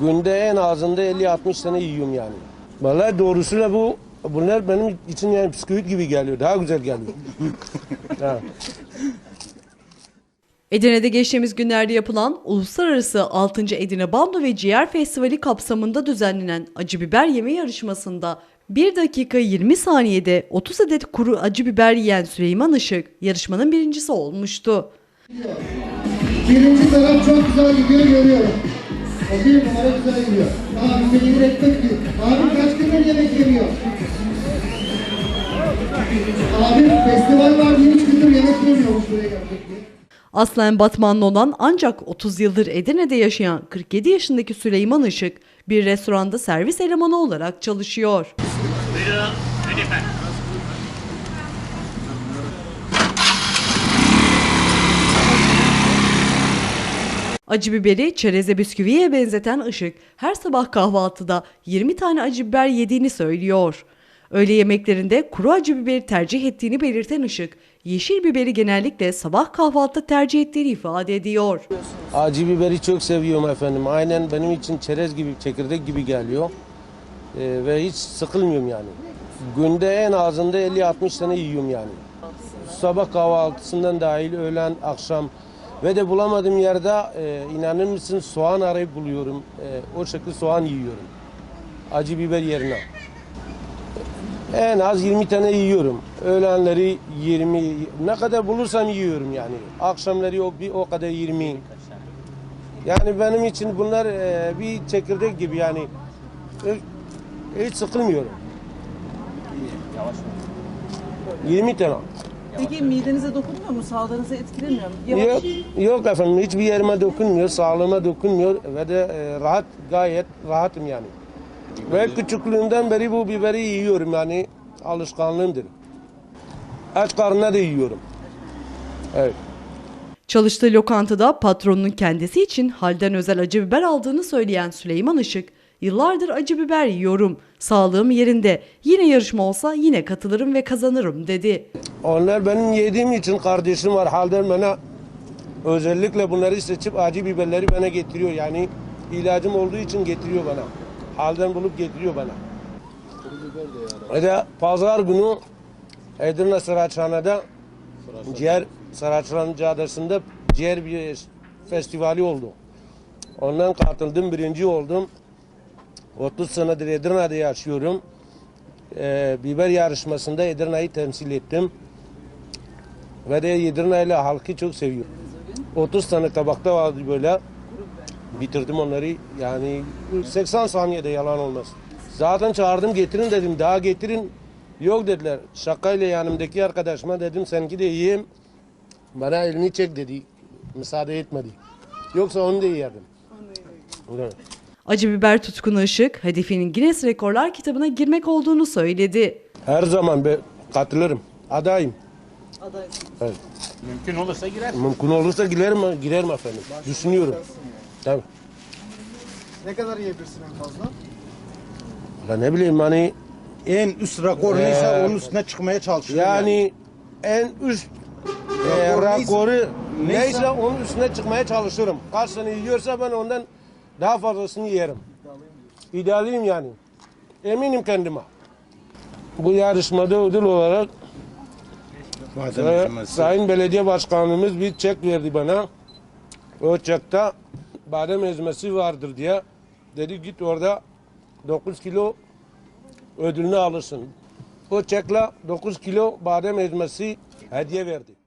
Günde en azında 50-60 tane yiyorum yani. Vallahi doğrusuyla bu bunlar benim için yani bisküvit gibi geliyor. Daha güzel geliyor. ha. Edirne'de geçtiğimiz günlerde yapılan Uluslararası 6. Edirne Bambu ve Ciğer Festivali kapsamında düzenlenen acı biber yeme yarışmasında 1 dakika 20 saniyede 30 adet kuru acı biber yiyen Süleyman Işık yarışmanın birincisi olmuştu. Birinci taraf çok güzel gidiyor görüyorum. O bir numara güzel gidiyor. Abi beni üretmek gibi. Abi kaç gündür yemek yemiyor. Abi festival var diye hiç gündür yemek yemiyormuş buraya gelecek diye. Aslen Batmanlı olan ancak 30 yıldır Edirne'de yaşayan 47 yaşındaki Süleyman Işık bir restoranda servis elemanı olarak çalışıyor. Acı biberi çereze bisküviye benzeten Işık her sabah kahvaltıda 20 tane acı biber yediğini söylüyor. Öğle yemeklerinde kuru acı biberi tercih ettiğini belirten Işık, yeşil biberi genellikle sabah kahvaltıda tercih ettiğini ifade ediyor. Acı biberi çok seviyorum efendim. Aynen benim için çerez gibi, çekirdek gibi geliyor. Ee, ve hiç sıkılmıyorum yani. Günde en azında 50-60 tane yiyorum yani. Sabah kahvaltısından dahil öğlen, akşam ve de bulamadığım yerde e, inanır mısın soğan arayıp buluyorum. E, o şekilde soğan yiyorum. Acı biber yerine. En az 20 tane yiyorum. Öğlenleri 20, ne kadar bulursam yiyorum yani. Akşamları o, bir o kadar 20. Yani benim için bunlar e, bir çekirdek gibi yani. Hiç, sıkılmıyorum. 20 tane. Peki midenize dokunmuyor mu? Sağlığınızı etkilemiyor mu? Yok, yok efendim hiçbir yerime dokunmuyor, sağlığıma dokunmuyor ve de e, rahat, gayet rahatım yani. Ve küçüklüğümden beri bu biberi yiyorum yani alışkanlığımdır. Aç karnına da yiyorum. Evet. Çalıştığı lokantada patronunun kendisi için halden özel acı biber aldığını söyleyen Süleyman Işık, yıllardır acı biber yiyorum, sağlığım yerinde, yine yarışma olsa yine katılırım ve kazanırım dedi. Onlar benim yediğim için kardeşim var halden bana özellikle bunları seçip acı biberleri bana getiriyor. Yani ilacım olduğu için getiriyor bana. Halden bulup getiriyor bana. Ve de pazar günü Edirne Saraçhane'de ciğer Saraçhane Caddesi'nde ciğer bir festivali oldu. Ondan katıldım, birinci oldum. 30 senedir Edirne'de yaşıyorum. Ee, biber yarışmasında Edirne'yi temsil ettim. Ve de Edirne ile halkı çok seviyorum. 30 tane tabakta vardı böyle. Bitirdim onları yani 80 saniyede yalan olmaz. Zaten çağırdım getirin dedim daha getirin. Yok dediler. Şakayla yanımdaki arkadaşıma dedim seninki de yiyeyim. Bana elini çek dedi. Müsaade etmedi. Yoksa onu da yerdim. Evet. Acı biber tutkunu Işık, hedefinin Guinness Rekorlar kitabına girmek olduğunu söyledi. Her zaman be, katılırım. Adayım. Adaysın. Evet. Mümkün olursa girer. Mümkün olursa girerim, girerim efendim. Düşünüyorum. Tabii. Ne kadar yiyebilirsin en fazla? Ya ne bileyim hani En üst rakor neyse Ee, onun üstüne çıkmaya çalışıyor. yani en üst e, Rakor neyse- rakoru neyse- neyse onun üstüne çıkmaya çalışırım. Kaç tane yiyorsa ben ondan daha fazlasını yerim. İdealiyim yani. Eminim kendime. Bu yarışmada ödül olarak e. Sayın Belediye Başkanımız bir çek verdi bana. O çekte badem ezmesi vardır diye. Dedi git orada 9 kilo ödülünü alırsın. O çekle 9 kilo badem ezmesi hediye verdi.